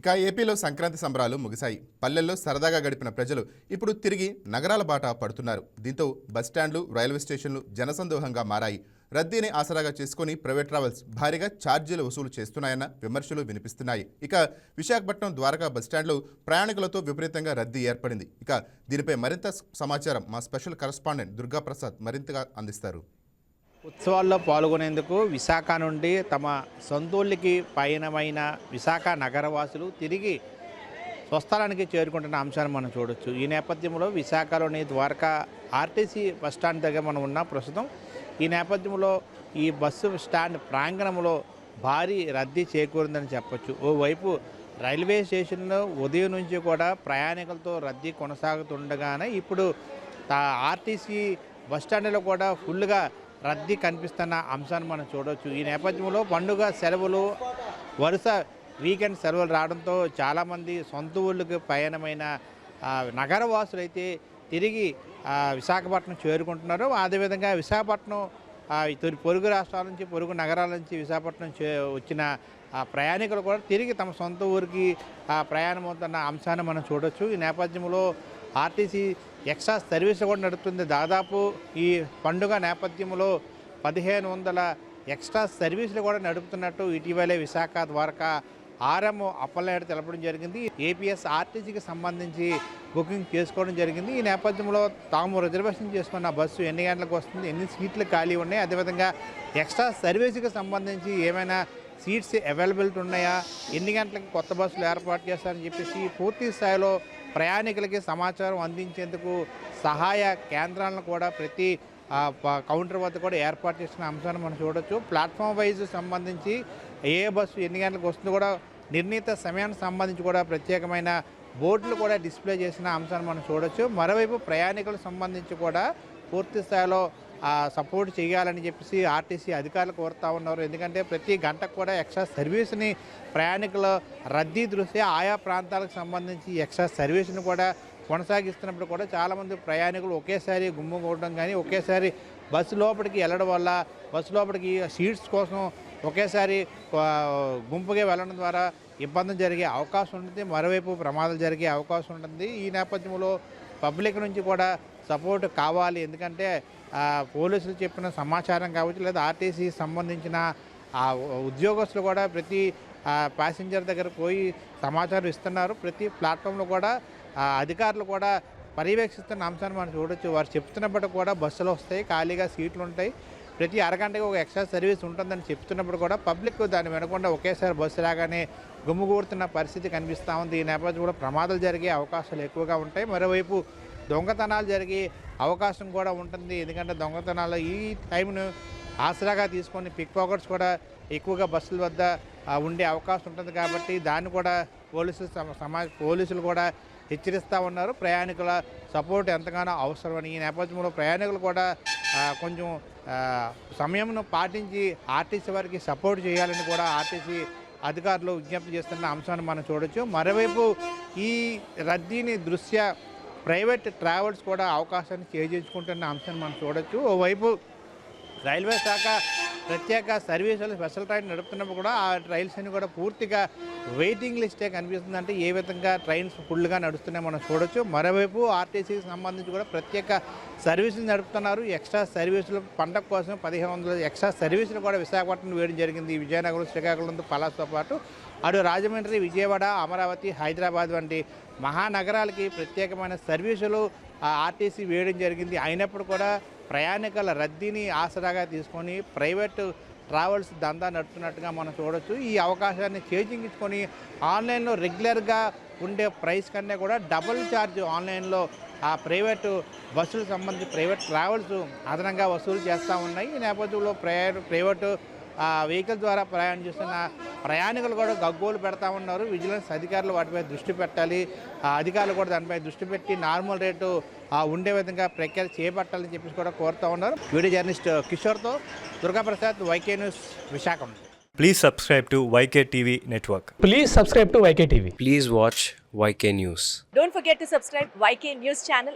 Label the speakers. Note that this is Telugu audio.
Speaker 1: ఇక ఏపీలో సంక్రాంతి సంబరాలు ముగిశాయి. పల్లెల్లో సరదాగా గడిపిన ప్రజలు ఇప్పుడు తిరిగి నగరాల బాట పడుతున్నారు. దీంతో బస్టాండ్లు రైల్వే స్టేషన్లు జనసందోహంగా మారాయి. రద్దీని ఆసరాగా చేసుకుని ప్రైవేట్ ట్రావెల్స్ భారీగా ఛార్జీలు వసూలు చేస్తున్నాయన్న విమర్శలు వినిపిస్తున్నాయి. ఇక విశాఖపట్నం ద్వారకా బస్టాండ్లో ప్రయాణికులతో విపరీతంగా రద్దీ ఏర్పడింది. ఇక దీనిపై మరింత సమాచారం మా స్పెషల్ కరస్పాండెంట్ దుర్గాప్రసాద్ మరింతగా అందిస్తారు.
Speaker 2: ఉత్సవాల్లో పాల్గొనేందుకు విశాఖ నుండి తమ సొంతూళ్ళకి పయనమైన విశాఖ నగరవాసులు తిరిగి స్వస్థలానికి చేరుకుంటున్న అంశాన్ని మనం చూడొచ్చు. ఈ నేపథ్యంలో విశాఖలోని ద్వారకా ఆర్టీసీ బస్ స్టాండ్ దగ్గర మనం ఉన్నాం ప్రస్తుతం ఈ నేపథ్యంలో ఈ బస్సు స్టాండ్ ప్రాంగణంలో భారీ రద్దీ చేకూరిందని చెప్పొచ్చు. ఓవైపు రైల్వే స్టేషన్లో ఉదయం నుంచి కూడా ప్రయాణికులతో రద్దీ కొనసాగుతుండగానే ఇప్పుడు ఆర్టీసీ బస్ స్టాండ్లో కూడా ఫుల్గా రద్దీ కనిపిస్తున్న అంశాన్ని మనం చూడవచ్చు ఈ నేపథ్యంలో పండుగ సెలవులు వరుస వీకెండ్ సెలవులు రావడంతో చాలామంది సొంత ఊళ్ళకి పయనమైన నగరవాసులు అయితే తిరిగి విశాఖపట్నం చేరుకుంటున్నారు. అదేవిధంగా విశాఖపట్నం ఇతర పొరుగు రాష్ట్రాల నుంచి పొరుగు నగరాల నుంచి విశాఖపట్నం చే వచ్చిన ఆ, ప్రయాణికులు కూడా తిరిగి తమ సొంత ఊరికి ప్రయాణమవుతున్న అంశాన్ని మనం చూడొచ్చు. ఈ నేపథ్యంలో ఆర్టీసీ ఎక్స్ట్రా సర్వీస్ కూడా నడుపుతుంది. దాదాపు ఈ పండుగ నేపథ్యంలో పదిహేను వందల ఎక్స్ట్రా సర్వీసులు కూడా నడుపుతున్నట్టు ఇటీవలే విశాఖ ద్వారకా ఆర్ఎం అప్పలనాయుడు తెలపడం జరిగింది. ఏపీఎస్ ఆర్టీసీకి సంబంధించి బుకింగ్ చేసుకోవడం జరిగింది. ఈ నేపథ్యంలో తాము రిజర్వేషన్ చేసుకున్న బస్సు ఎన్ని గంటలకు వస్తుంది ఎన్ని సీట్లు ఖాళీ ఉన్నాయి అదేవిధంగా ఎక్స్ట్రా సర్వీస్కి సంబంధించి ఏమైనా సీట్స్ అవైలబిలిటీ ఉన్నాయా? ఎన్ని గంటలకు కొత్త బస్సులు ఏర్పాటు చేస్తారని చెప్పేసి పూర్తి స్థాయిలో ప్రయాణికులకి సమాచారం అందించేందుకు సహాయ కేంద్రాలను కూడా ప్రతి కౌంటర్ వద్ద కూడా ఏర్పాటు చేసిన అంశాన్ని మనం చూడొచ్చు. ప్లాట్ఫామ్ వైజ్ సంబంధించి ఏ బస్సు ఎన్ని గంటలకు వస్తుందో కూడా నిర్ణీత సమయానికి సంబంధించి కూడా ప్రత్యేకమైన బోర్డులు కూడా డిస్ప్లే చేసిన అంశాన్ని మనం చూడొచ్చు. మరోవైపు ప్రయాణికులకు సంబంధించి కూడా పూర్తి స్థాయిలో సపోర్ట్ చేయాలని చెప్పేసి ఆర్టీసీ అధికారులు కోరుతా ఉన్నారు. ఎందుకంటే ప్రతి గంటకు కూడా ఎక్స్ట్రా సర్వీస్ని ప్రయాణికుల రద్దీ దృష్ట్యా ఆయా ప్రాంతాలకు సంబంధించి ఎక్స్ట్రా సర్వీస్ని కూడా కొనసాగిస్తున్నప్పుడు కూడా చాలామంది ప్రయాణికులు ఒకేసారి గుమ్ముకోవడం కానీ ఒకేసారి బస్సు లోపలికి వెళ్ళడం వల్ల బస్సు లోపలికి సీట్స్ కోసం ఒకేసారి గుంపుగా వెళ్ళడం ద్వారా ఇబ్బంది జరిగే అవకాశం ఉంటుంది. మరోవైపు ప్రమాదాలు జరిగే అవకాశం ఉంటుంది. ఈ నేపథ్యంలో పబ్లిక్ నుంచి కూడా సపోర్ట్ కావాలి. ఎందుకంటే పోలీసులు చెప్పిన సమాచారం కావచ్చు లేదా ఆర్టీసీ సంబంధించిన ఆ ఉద్యోగస్తులు కూడా ప్రతి ప్యాసింజర్ దగ్గర పోయి సమాచారం ఇస్తున్నారు. ప్రతి ప్లాట్ఫామ్లో కూడా అధికారులు కూడా పర్యవేక్షిస్తున్న అంశాన్ని మనం చూడొచ్చు. వారు చెప్తున్నప్పటికీ కూడా బస్సులు వస్తాయి ఖాళీగా సీట్లు ఉంటాయి. ప్రతి అరగంటకి ఒక ఎక్స్ట్రా సర్వీస్ ఉంటుందని చెప్తున్నప్పుడు కూడా పబ్లిక్ దాన్ని వినకుండా ఒకేసారి బస్సు రాగానే గుమ్ముగూడుతున్న పరిస్థితి కనిపిస్తూ ఉంది. ఈ నేపథ్యంలో కూడా ప్రమాదాలు జరిగే అవకాశాలు ఎక్కువగా ఉంటాయి. మరోవైపు దొంగతనాలు జరిగే అవకాశం కూడా ఉంటుంది. ఎందుకంటే దొంగతనాలు ఈ టైంను ఆసరాగా తీసుకొని పిక్ పాకెట్స్ కూడా ఎక్కువగా బస్సుల వద్ద ఉండే అవకాశం ఉంటుంది కాబట్టి దాన్ని కూడా పోలీసులు సమా సమాజ పోలీసులు కూడా హెచ్చరిస్తూ ఉన్నారు. ప్రయాణికుల సపోర్ట్ ఎంతగానో అవసరమని ఈ నేపథ్యంలో ప్రయాణికులు కూడా కొంచెం సమయంను పాటించి ఆర్టీసీ వారికి సపోర్ట్ చేయాలని కూడా ఆర్టీసీ అధికారులు విజ్ఞప్తి చేస్తున్న అంశాన్ని మనం చూడొచ్చు. మరోవైపు ఈ రద్దీని దృశ్య ప్రైవేట్ ట్రావెల్స్ కూడా అవకాశాన్ని చేజించుకుంటున్న అంశాన్ని మనం చూడొచ్చు. ఓవైపు రైల్వే శాఖ ప్రత్యేక సర్వీసులు స్పెషల్ ట్రైన్ నడుపుతున్నప్పుడు కూడా ఆ రైల్స్ అన్ని కూడా పూర్తిగా వెయిటింగ్ లిస్టే కనిపిస్తుంది. అంటే ఏ విధంగా ట్రైన్స్ ఫుల్గా నడుస్తున్నాయి మనం చూడొచ్చు. మరోవైపు ఆర్టీసీకి సంబంధించి కూడా ప్రత్యేక సర్వీసులు నడుపుతున్నారు. ఎక్స్ట్రా సర్వీసులు పంట కోసం పదిహేను వందల ఎక్స్ట్రా సర్వీసులు కూడా విశాఖపట్నం వేయడం జరిగింది. విజయనగరం శ్రీకాకుళంతో పలాస్తో పాటు అటు రాజమండ్రి విజయవాడ అమరావతి హైదరాబాద్ వంటి మహానగరాలకి ప్రత్యేకమైన సర్వీసులు ఆ ఆర్టీసీ వేయడం జరిగింది. అయినప్పుడు కూడా ప్రయాణికుల రద్దీని ఆసరాగా తీసుకొని ప్రైవేటు ట్రావెల్స్ దందా నడుపుతున్నట్టుగా మనం చూడొచ్చు. ఈ అవకాశాన్ని చేజించుకొని ఆన్లైన్లో రెగ్యులర్గా ఉండే ప్రైస్ కన్నా కూడా డబుల్ ఛార్జ్ ఆన్లైన్లో ఆ ప్రైవేటు బస్సులకు సంబంధించి ప్రైవేట్ ట్రావెల్స్ అదనంగా వసూలు చేస్తూ ఉన్నాయి. ఈ నేపథ్యంలో ప్రైవేటు ఆ వెహికల్ ద్వారా ప్రయాణం చేస్తున్న ప్రయాణికులు కూడా గగ్గోలు పెడతా ఉన్నారు విజిలెన్స్ అధికారులు వాటిపై దృష్టి పెట్టాలి ఆ అధికారులు కూడా దానిపై దృష్టి పెట్టి నార్మల్ రేటు ఆ ఉండే విధంగా ప్రక్రియ చేపట్టాలని చెప్పేసి కూడా కోరుతా ఉన్నారు video journalist కిషోర్తో Durgaprasad YK news Visakham
Speaker 3: Please subscribe to YK TV Network.
Speaker 4: Please subscribe to YK TV.
Speaker 5: Please watch YK News.
Speaker 6: Don't forget to subscribe YK News channel